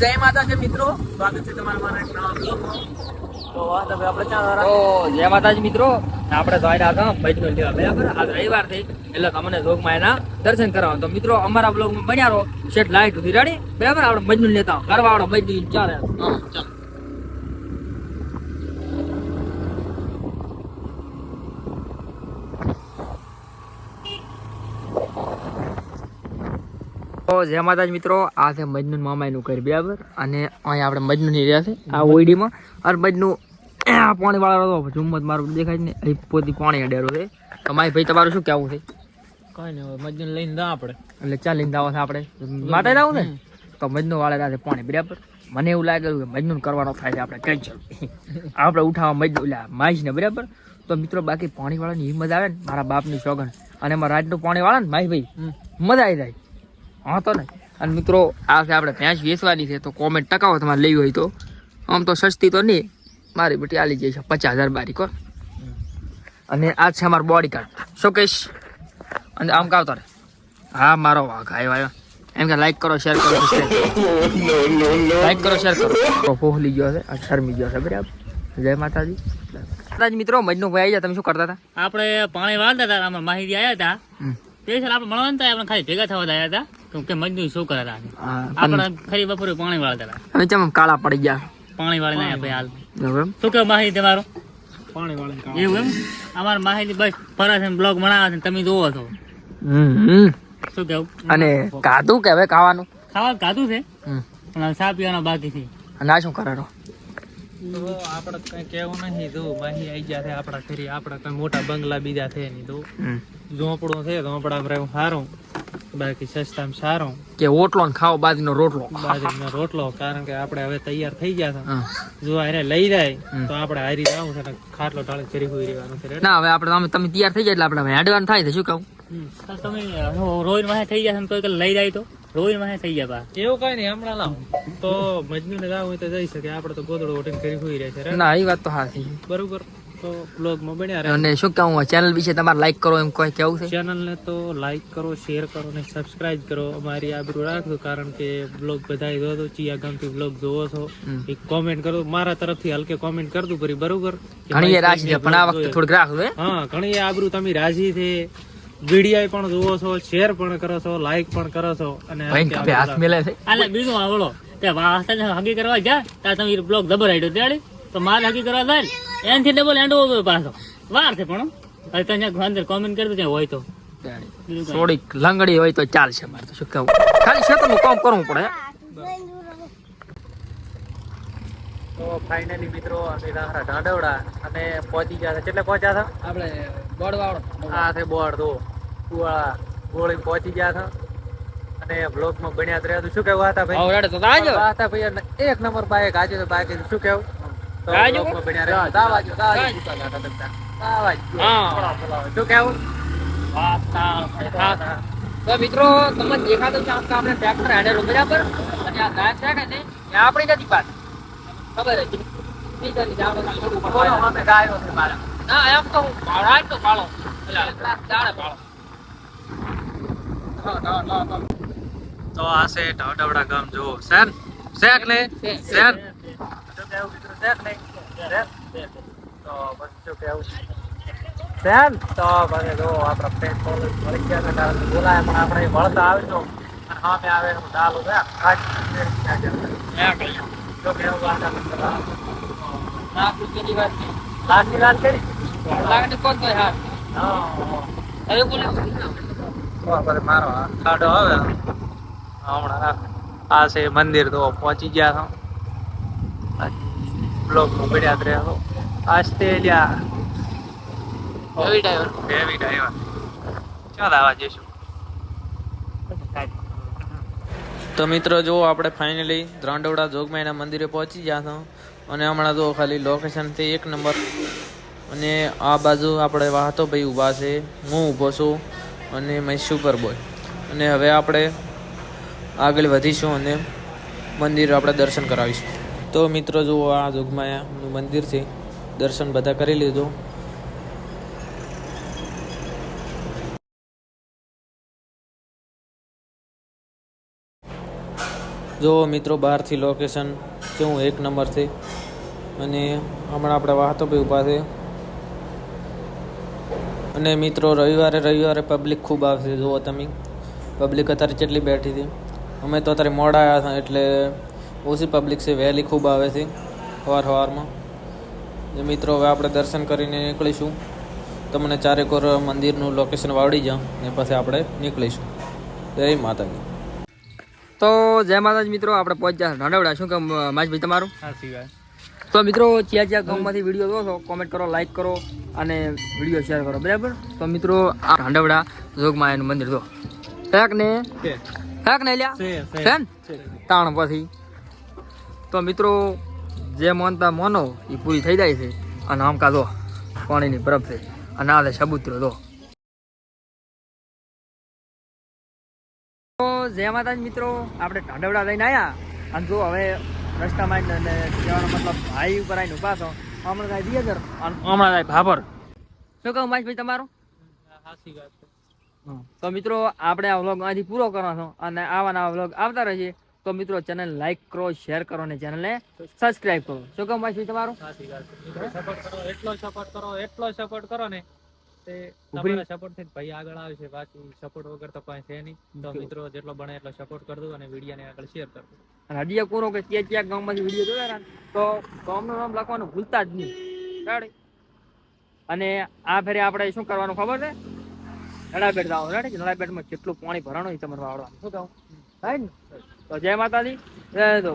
જય માતા છે મિત્રો. સ્વાગત છે તમારા મારા એક નવા બ્લોગમાં. તો આપણે તો જય માતાજી મિત્રો. આપણે તો આવ્યા હતા ભજનો લેવા બરાબર? આજ રવિવાર થઈ એટલે તમને જોગમાં એના દર્શન કરવા તો મિત્રો, અમારા બ્લોગમાં બન્યા રહો. શેઠ લાઈટ સુધી રેડી? બરાબર? આપણે મજનુ લેતા. કરવા વાળો ભજનું ચાલે. ચાલો. તો જય માતાજી મિત્રો આ છે મજનૂન મામાનું ઘર બરાબર? અને અહીંયા આપણે મજનૂની રહ્યા છે આ ઓઈડીમાં અને મજનુ પાણી વાળો હતો ઝુમ્મત મારું દેખાય ને અહીં પોતી પાણી અડેરો છે. તો મારી ભાઈ તમારું શું કહેવું છે? કઈ નહીં હવે મજૂર લઈને દા આપણે. એટલે ચાલ લઈને છે આપણે? માટે આવું ને? તો મજનુ વાળા રાતે પાણી બરાબર? મને એવું લાગેલું કે મજનુ કરવાનો થાય છે આપણે કઈ ચાલ આપણે ઉઠાવવા મજનુ એટલે માઈશ ને બરાબર? તો મિત્રો બાકી પાણી વાળાની હિંમત આવે ને મારા બાપની સોગન અને એમાં રાજનું પાણી વાળા ને માઈ ભાઈ મજા આવી જાય. હા તો ને. અને મિત્રો આ છે આપણે ભેંસ વેચવાની છે તો કોમેન્ટ ટકાવો તમારે લેવી હોય તો. આમ તો સસ્તી તો નહીં. મારી બેટી આલી જાય છે પચાસ હજાર બારી કોર અને આ છે અમારો બોડી કાર્ડ શોકેશ. અને આમ કાવ તારે. હા મારો વાઘ આવ્યો આવ્યો. એમ કે લાઈક કરો શેર કરો લાઈક કરો. શેર કરો તો પોહલી ગયો છે આ શરમી ગયો છે બરાબર. જય માતાજી. માતાજી મિત્રો મજનુ ભાઈ આવી જાય તમે શું કરતા હતા? આપણે પાણી વાળતા હતા આમાં માહિતી આવ્યા હતા. સ્પેશિયલ આપણે મળવાનું હતા આપણે ખાલી ભેગા થવા આવ્યા હતા. કે મજદૂર શું કરે આપણે ખરી બપોરે પાણી વાળતા હતા હવે ચમ કાળા પડી ગયા? પાણી વાળી ના ભાઈ હાલ. શું કે માહિતી તમારો? પાણી વાળી એવું એમ? અમારી માહિતી બસ ફરા છે બ્લોગ બનાવે છે તમે જોવો છો. શું કેવું? અને કાધું કે હવે ખાવાનું? ખાવા કાધું છે? પણ ચા પીવાનો બાકી છે. ના શું કરો તો આપણે કઈ કેવું નહીં તો માહી આઈ ગયા છે આપણા ઘરે આપણા કઈ મોટા બંગલા બીજા છે નહીં તો ઝોપડું છે ઝોપડા રહેવું સારું. બાકી સસ્તામાં સારું. કે ઓટલો ને ખાઓ બાજરીનો રોટલો. બાજરીનો રોટલો કારણ કે આપણે હવે તૈયાર થઈ ગયા હતા. જો હારે લઈ જાય તો આપણે હારી જવું છે ખાટલો ટાળી કરી હોઈ રહેવાનું છે. ના હવે આપણે તમે તમે તૈયાર થઈ જાય એટલે આપણે હેડવાનું થાય છે શું કહું? તો તમે રોહિત વાહે થઈ ગયા ને તો લઈ જાય તો? રોહિત વાહે થઈ ગયા એવું કઈ નહીં હમણાં લાવ. તો મજનુ ને જવું હોય તો જઈ શકે આપણે તો ગોદડો ઓટીને કરી હોઈ રહે છે ના એ વાત તો હા બરોબર. તો બ્લોગમાં બન્યા રહે. અને શું કહું ચેનલ વિશે તમારે લાઈક કરો એમ કોઈ કેવું છે? ચેનલને તો લાઈક કરો શેર કરો ને સબસ્ક્રાઇબ કરો. અમારી આબરૂ રાખજો કારણ કે બ્લોગ બધાય જો તો ચિયા ગામથી બ્લોગ જોવો છો. એક કોમેન્ટ કરો મારા તરફથી હલકે કોમેન્ટ કર દઉં ફરી બરોબર? ઘણી રાજી છે પણ આ વખતે થોડીક રાખવું હે? હા ઘણી આબરૂ તમે રાજી છે. વીડિયો પણ જોવો છો શેર પણ કરો છો લાઈક પણ કરો છો અને હાથ મેલે છે. આલે બીજું આવડો તે વાસ્તા હગી કરવા જા ત્યાં તમે બ્લોગ દબર આડ્યો તેડી તો માલ હગી કરવા જાય ને, એનાથી ડબલ એન્ડો હતો પાછો. વાર છે પણ હો. હવે ત્યાં અંદર કોમેન્ટ કરી ત્યાં હોય તો. થોડીક લંગડી હોય તો ચાલશે મારે તો શું કહું ખાલી ખેતરનું કામ કરવું પડે તો ફાઇનલી મિત્રો અમે રાહરા ઢાંડવડા અને પહોંચી ગયા છે. કેટલે પહોંચ્યા હતા આપણે વાળો આ છે બોર્ડ તો કુવાળા ગોળી પહોંચી ગયા હતા અને બ્લોગમાં બન્યા રહ્યા હતા. શું કહેવું હતા ભાઈ? આવડે તો આવજો હતા ભાઈ. એક નંબર બાઈક આજે તો બાઈક શું કેવું રહ્યા દાવાજો દાવાજો દાવાજો હા. શું કેવું તો મિત્રો તમને દેખાતો છે આપણે ટ્રેક્ટર હેડેલું બરાબર? અને આ ગાય છે કે નહીં એ આપણી નથી પાછી ખબર હતી ના એમ તો હું ભાડા તો પાડો દાડે પાડો તો આ છે ઢાઢવડા ગામ જુઓ. શેર શેખ ને? શેર શું કેવું મિત્રો શેક ને તો શું શેર તો પછી જો આપણા ફ્રેન્ડ કોલેજ મળી ગયા છે કારણ બોલાય પણ આપણે વળતા આવજો. અને સામે આવે એનું ડાલું ખાલી શું કેવું વાત લાસ્ટની વાત કરી? કોણ તો હા. હા. હવે બોલે. મારો ખાડો આવે. હમણાં આ છે મંદિર તો પહોંચી ગયા છો. બ્લોક પડ્યા જ રહ્યા Australia heavy driver heavy driver ચાલ આવા જઈશું. તો મિત્રો જો આપણે ફાઇનલી ધ્રાંડવડા જોગમાઈના મંદિરે પહોંચી ગયા છો. અને હમણાં તો ખાલી લોકેશનથી એક નંબર અને આ બાજુ આપણે વાહતો ભાઈ ઊભા છે. હું ઊભો છું અને મેં સુપર બોય અને હવે આપણે આગળ વધીશું અને મંદિર આપણે દર્શન કરાવીશું. તો મિત્રો જુઓ આ જોગમાયાનું મંદિર છે. દર્શન બધા કરી લીધું. જો મિત્રો બહારથી લોકેશન કેવું એક નંબર છે. અને હમણાં આપણે વાહતો બી ઊભા છે. અને મિત્રો રવિવારે રવિવારે પબ્લિક ખૂબ આવશે. જુઓ તમે. પબ્લિક અત્યારે કેટલી બેઠી હતી અમે તો અત્યારે મોડા આવ્યા હતા એટલે ઓછી પબ્લિક છે વહેલી ખૂબ આવે છે સવાર સવારમાં મિત્રો હવે આપણે દર્શન કરીને નીકળીશું. તમને ચારેકોર મંદિરનું લોકેશન વાવડી જાઉં ને પછી આપણે નીકળીશું. જય માતાજી. તો જય માતાજી મિત્રો આપણે પહોંચ્યા ઢાંડવડા શું કે માજભાઈ તમારું? તો મિત્રો જ્યાં જ્યાં ગામમાંથી વીડિયો જોવો છો કોમેન્ટ કરો લાઈક કરો અને વીડિયો શેર કરો. બરાબર? તો મિત્રો આ ઢાંડવડા જોગમાયાનું મંદિર જો. હેક ને? હેક ને લ્યા? ફેન તાણ પછી. તો મિત્રો જે માનતા માનો એ પૂરી થઈ જાય છે. અને આમ કાં પાણીની બરફ છે. અને આ સબૂતરો જો. જય માતાજી મિત્રો આપણે ઢાંડવડા લઈને આવ્યા અને જો હવે રસ્તામાં કહેવાનો મતલબ ભાઈ ઉપર આવીને ઊભા છો. હમણાં થાય દિયદર અને હમણાં થાય ભાભર? શું કહું ભાઈ તમારું? તો મિત્રો આપણે આ વ્લોગ અહીંથી પૂરો કરવાનો છો. અને આવા નવા વ્લોગ આવતા રહેશે તો મિત્રો ચેનલ લાઈક કરો શેર કરો અને ચેનલને સબસ્ક્રાઇબ કરો. શું કહું ભાઈ તમારું? સપોર્ટ કરો એટલો સપોર્ટ કરો એટલો સપોર્ટ કરો ને તે તમારા સપોર્ટથી ભાઈ આગળ આવે છે. બાકી સપોર્ટ વગર તો કોઈ છે નહીં. તો મિત્રો જેટલો બને એટલો સપોર્ટ કરજો અને વિડીયોને આગળ શેર કરજો અને હજી એક કે ક્યાં ક્યાં ગામમાંથી વીડિયો જોયા તો ગામનું નામ લખવાનું ભૂલતા જ નહીં. અને આ ફેરે આપણે શું કરવાનું ખબર છે? નડાબેટ જવાનું રેડી નડાબેટમાં કેટલું પાણી ભરાણું એ તમારે વાળવાનું શું કહું થાય ને? તો જય માતાજી જય દો